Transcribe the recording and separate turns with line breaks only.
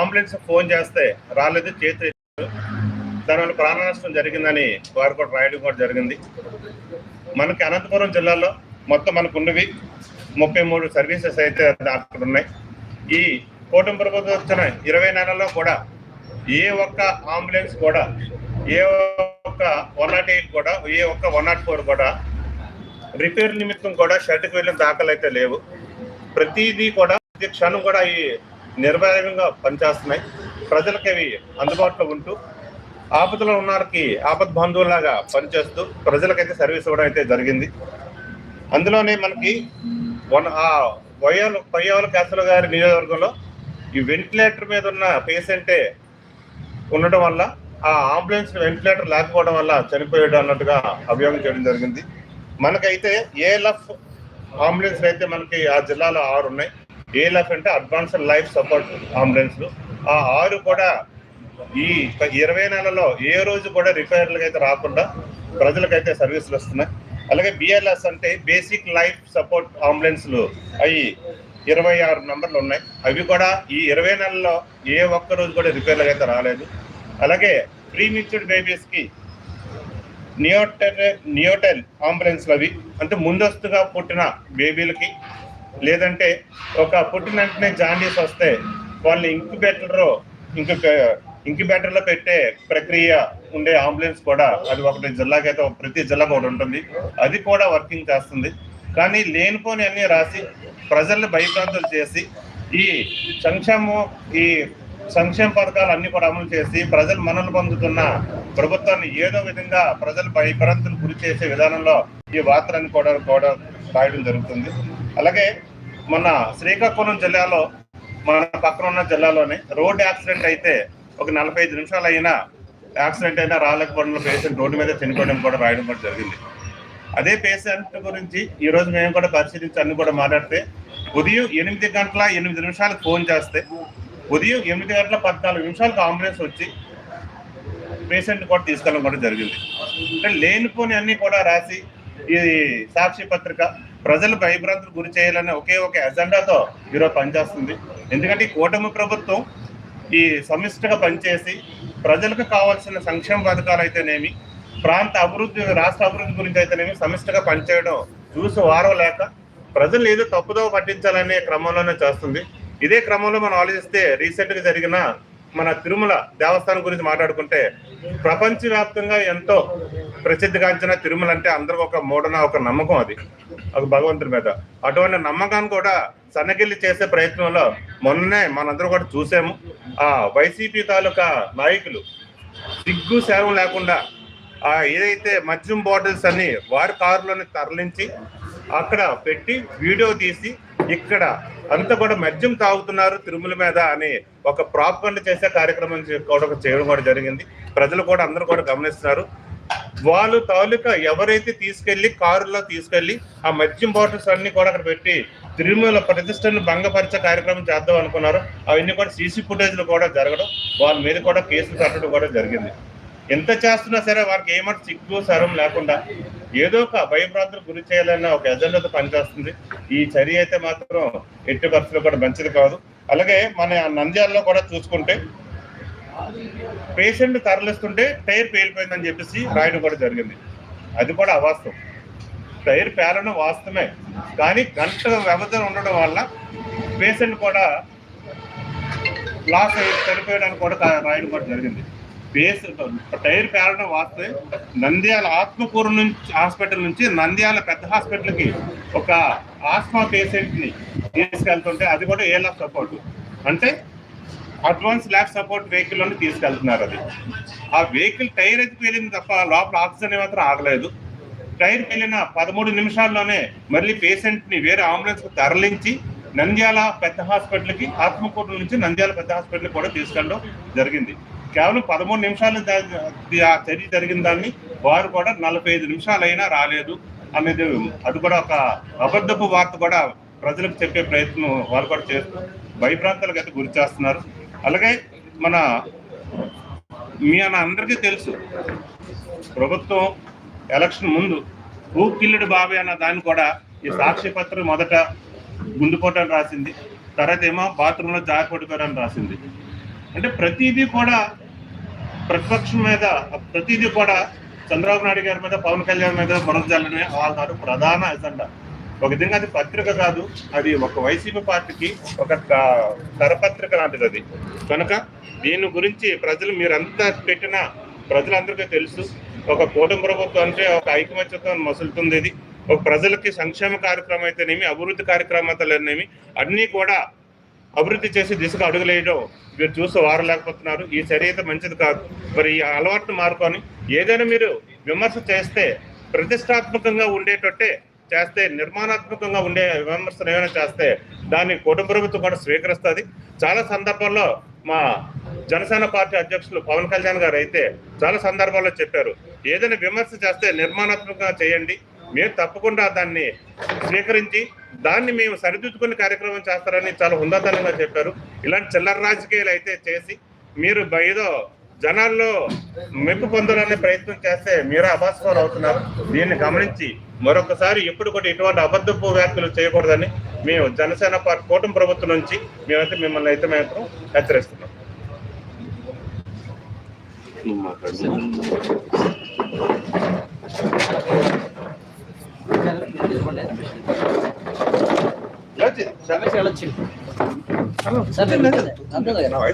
Ambulance phone చేస్తే రాలేదు చేతి దానివల్ల ప్రాణ నష్టం జరిగిందని వారు కూడా రాయడం కూడా జరిగింది. మనకి అనంతపురం జిల్లాలో మొత్తం మనకు ఉన్నవి ముప్పై మూడు సర్వీసెస్ అయితే అక్కడ ఉన్నాయి. ఈ కూటమి ప్రభుత్వం వచ్చిన ఇరవై నెలల్లో కూడా ఏ ఒక్క అంబులెన్స్ కూడా ఏ ఒక్క వన్ నాట్ ఎయిట్ కూడా ఏ ఒక్క వన్ నాట్ ఫోర్ కూడా రిపేర్ నిమిత్తం కూడా షెడ్కి వెళ్ళిన దాఖలు అయితే లేవు. ప్రతిదీ కూడా ప్రతి క్షణం కూడా ఈ నిర్భయంగా పనిచేస్తున్నాయి. ప్రజలకి అవి అందుబాటులో ఉంటూ ఆపదలో ఉన్న వారికి ఆపద బంధువులాగా పనిచేస్తూ ప్రజలకైతే సర్వీస్ ఇవ్వడం అయితే జరిగింది. అందులోనే మనకి వన్ ఆ వయ్యాల పయ్యాల కేసల గారి నియోజకవర్గంలో ఈ వెంటిలేటర్ మీద ఉన్న పేషెంటే ఉండడం వల్ల ఆ అంబులెన్స్ వెంటిలేటర్ లేకపోవడం వల్ల చనిపోయాడు అన్నట్టుగా అభియోగం చేయడం జరిగింది. మనకైతే ఏఎల్ఎఫ్ అంబులెన్స్ అయితే మనకి ఆ జిల్లాలో ఆరు ఉన్నాయి ఏఎల్ఎఫ్ అంటే అడ్వాన్స్డ్ లైఫ్ సపోర్ట్ అంబులెన్స్లు ఆ ఆరు కూడా ఈ ఇరవై నెలలో ఏ రోజు కూడా రిపేర్లకు అయితే రాకుండా ప్రజలకైతే సర్వీసులు వస్తున్నాయి. అలాగే బిఎల్ఎస్ అంటే బేసిక్ లైఫ్ సపోర్ట్ అంబులెన్స్లు అవి ఇరవై ఆరు నెంబర్లు ఉన్నాయి. అవి కూడా ఈ ఇరవై నెలల్లో ఏ ఒక్క రోజు కూడా రిపేర్లకు అయితే రాలేదు. అలాగే ప్రీమిక్స్డ్ బేబీస్కి నియోటెల్ నియోటెల్ అంబులెన్స్లు అవి. అంటే ముందస్తుగా పుట్టిన బేబీలకి లేదంటే ఒక పుట్టిన వెంటనే జాండీస్ వస్తే వాళ్ళని ఇంక్యుబేటర్లో ఇంక ఇంక్యుబేటర్లో పెట్టే ప్రక్రియ ఉండే అంబులెన్స్ కూడా అది ఒకటి జిల్లాకి అయితే ప్రతి జిల్లాకు ఒకటి ఉంటుంది. అది కూడా వర్కింగ్ చేస్తుంది. కానీ లేనిపోని అన్నీ రాసి ప్రజల్ని భయభ్రాంతులు చేసి ఈ సంక్షేమం ఈ సంక్షేమ పథకాలు అన్ని కూడా అమలు చేసి ప్రజలు మనలు పొందుతున్న ప్రభుత్వాన్ని ఏదో విధంగా ప్రజలు భయభ్రాంతులు గురి చేసే విధానంలో ఈ వార్తలను కూడా కూడా రాయడం జరుగుతుంది. అలాగే మొన్న శ్రీకాకుళం జిల్లాలో మన పక్కన ఉన్న జిల్లాలోనే రోడ్ యాక్సిడెంట్ అయితే ఒక నలభై ఐదు నిమిషాలు అయినా యాక్సిడెంట్ అయినా రాలేకపోవడంలో పేషెంట్ రోడ్డు మీద చనిపోవడం కూడా రాయడం కూడా జరిగింది. అదే పేషెంట్ గురించి ఈరోజు మేము కూడా పరిశీలించి అన్ని కూడా మాట్లాడితే ఉదయం ఎనిమిది గంటల ఎనిమిది నిమిషాలకు ఫోన్ చేస్తే ఉదయం ఎనిమిది గంటల పద్నాలుగు నిమిషాలకు అంబులెన్స్ వచ్చి పేషెంట్ కూడా తీసుకెళ్ళడం కూడా జరిగింది. అంటే లేనిపోని అన్నీ కూడా రాసి ఈ సాక్షి పత్రిక ప్రజలు భయభ్రాంతులు గురి చేయాలనే ఒకే ఒక ఎజెండాతో ఈరోజు పనిచేస్తుంది. ఎందుకంటే ఈ కూటమి ప్రభుత్వం ఈ సమిష్టిగా పనిచేసి ప్రజలకు కావాల్సిన సంక్షేమ పథకాలు అయితేనేమి ప్రాంత అభివృద్ధి రాష్ట్ర అభివృద్ధి గురించి అయితేనేమి సమిష్టిగా పనిచేయడం చూసి వారం లేక ప్రజలు ఏదో తప్పుదో పట్టించాలనే క్రమంలోనే చేస్తుంది. ఇదే క్రమంలో మనం ఆలోచిస్తే రీసెంట్గా జరిగిన మన తిరుమల దేవస్థానం గురించి మాట్లాడుకుంటే ప్రపంచవ్యాప్తంగా ఎంతో ప్రసిద్ధిగాంచిన తిరుమల అంటే అందరూ ఒక మూడన ఒక నమ్మకం అది. ఒక భగవంతుడి మీద. అటువంటి నమ్మకాన్ని కూడా సన్నగిల్లి చేసే ప్రయత్నంలో మొన్ననే మనందరూ కూడా చూసాము. ఆ వైసీపీ తాలూకా నాయకులు సిగ్గు సేవం లేకుండా ఆ ఏదైతే మద్యం బాటిల్స్ అన్ని వారి కారులోని తరలించి అక్కడ పెట్టి వీడియో తీసి ఇక్కడ అంతా కూడా మద్యం తాగుతున్నారు తిరుమల మీద అని ఒక ప్రాపండ చేసే కార్యక్రమం కూడా చేయడం కూడా జరిగింది. ప్రజలు కూడా అందరూ కూడా గమనిస్తున్నారు. వాళ్ళు తాలూకా ఎవరైతే తీసుకెళ్ళి కారులో తీసుకెళ్ళి ఆ మద్యం బాటిల్స్ అన్ని కూడా అక్కడ పెట్టి తిరుమల ప్రతిష్టను భంగపరిచే కార్యక్రమం చేద్దాం అనుకున్నారు. అవన్నీ కూడా సీసీ ఫుటేజ్లు కూడా జరగడం వాళ్ళ మీద కూడా కేసులు కట్టడం కూడా జరిగింది. ఎంత చేస్తున్నా సరే వారికి ఏమంటే సిగ్గు సరం లేకుండా ఏదో ఒక భయభ్రాంతులు గురి చేయాలన్న ఒక ఎజెండాతో పనిచేస్తుంది. ఈ చర్య అయితే మాత్రం ఎట్టి పరిస్థితుల్లో కూడా మంచిది కాదు. అలాగే మన నంద్యాలలో కూడా చూసుకుంటే పేషెంట్ తరలిస్తుంటే టైర్ పేలిపోయిందని చెప్పేసి రాయడం కూడా జరిగింది. అది కూడా అవాస్తవం. టైర్ పేలడం వాస్తవమే. కానీ గంట వ్యవధి ఉండడం వల్ల పేషెంట్ కూడా లాస్ అయ్యి చనిపోయడానికి కూడా రాయడం కూడా జరిగింది. పేస్ టైర్ పేలడం వాస్తవే నంద్యాల ఆత్మకూరు నుంచి హాస్పిటల్ నుంచి నంద్యాల పెద్ద హాస్పిటల్కి ఒక ఆస్మా పేషెంట్ని తీసుకెళ్తుంటే అది కూడా ఏ లాస్ సపోర్ట్. అంటే అడ్వాన్స్ ల్యాబ్ సపోర్ట్ వెహికల్లోని తీసుకెళ్తున్నారు అది. ఆ వెహికల్ టైర్ అయితే పేలింది తప్ప లోపల ఆక్సిజన్ మాత్రం ఆగలేదు. టైర్ పేలిన పదమూడు నిమిషాల్లోనే మళ్ళీ పేషెంట్ని వేరే అంబులెన్స్కు తరలించి నంద్యాల పెద్ద హాస్పిటల్కి ఆత్మకూరు నుంచి నంద్యాల పెద్ద హాస్పిటల్కి కూడా తీసుకెళ్ళడం జరిగింది. కేవలం పదమూడు నిమిషాలు ఆ చర్య జరిగిన దాన్ని వారు కూడా నలభై ఐదు నిమిషాలు అయినా రాలేదు అనేది అది కూడా ఒక అబద్ధపు వార్త కూడా ప్రజలకు చెప్పే ప్రయత్నం వారు కూడా చేస్తూ భయప్రాంతాలకు అయితే గురి చేస్తున్నారు. అలాగే మన మీ అన్న అందరికీ తెలుసు ప్రభుత్వం ఎలక్షన్ ముందు హూ కిల్లుడు బాబే అన్న దాన్ని కూడా ఈ సాక్షి పత్రం మొదట గుండుపోటని రాసింది తర్వాత ఏమో బాత్రూంలో జారి పడిపోయారని రాసింది. అంటే ప్రతిదీ కూడా ప్రతిపక్షం మీద ప్రతిదీ కూడా చంద్రబాబు నాయుడు గారి మీద పవన్ కళ్యాణ్ మీద మనకు జల్లడమే వాళ్ళ ప్రధాన ఎజెండా. ఒక విధంగా అది పత్రిక కాదు అది ఒక వైసీపీ పార్టీకి ఒక క- కరపత్రిక లాంటిది అది. కనుక దీని గురించి ప్రజలు మీరంతా పెట్టిన ప్రజలందరికీ తెలుసు ఒక కూటమి ప్రభుత్వం అంటే ఒక ఐకమత్యతో మసులుతుంది ఇది. ఒక ప్రజలకి సంక్షేమ కార్యక్రమం అయితేనేమి అభివృద్ధి కార్యక్రమాలనేమి అన్నీ కూడా అభివృద్ధి చేసి దిశగా అడుగులేయడం మీరు చూసి వారలేకపోతున్నారు. ఈ చర్య అయితే మంచిది కాదు. మరి ఈ అలవాటును మారుకొని ఏదైనా మీరు విమర్శ చేస్తే ప్రతిష్టాత్మకంగా ఉండేటట్టే చేస్తే నిర్మాణాత్మకంగా ఉండే విమర్శలు ఏమైనా చేస్తే దాన్ని కుటుంబ ప్రభుత్వం కూడా స్వీకరిస్తుంది. చాలా సందర్భాల్లో మా జనసేన పార్టీ అధ్యక్షులు పవన్ కళ్యాణ్ గారు అయితే చాలా సందర్భాల్లో చెప్పారు. ఏదైనా విమర్శ చేస్తే నిర్మాణాత్మకంగా చేయండి. మేము తప్పకుండా దాన్ని స్వీకరించి దాన్ని మేము సరిదిద్దుకునే కార్యక్రమం చేస్తారని చాలా హుందాతనంగా చెప్పారు. ఇలాంటి చిల్లర రాజకీయాలు అయితే చేసి మీరు ఏదో జనాల్లో మెప్పు పొందాలనే ప్రయత్నం చేస్తే మీరే అభాస్కర్ అవుతున్నారు దీన్ని గమనించి మరొకసారి ఎప్పుడు కూడా ఇటువంటి అబద్ధపు వ్యాఖ్యలు చేయకూడదని మేము జనసేన పార్టీ కూటమి ప్రభుత్వం నుంచి మేమైతే మిమ్మల్ని అయితే మేము హెచ్చరిస్తున్నాం నువ్వు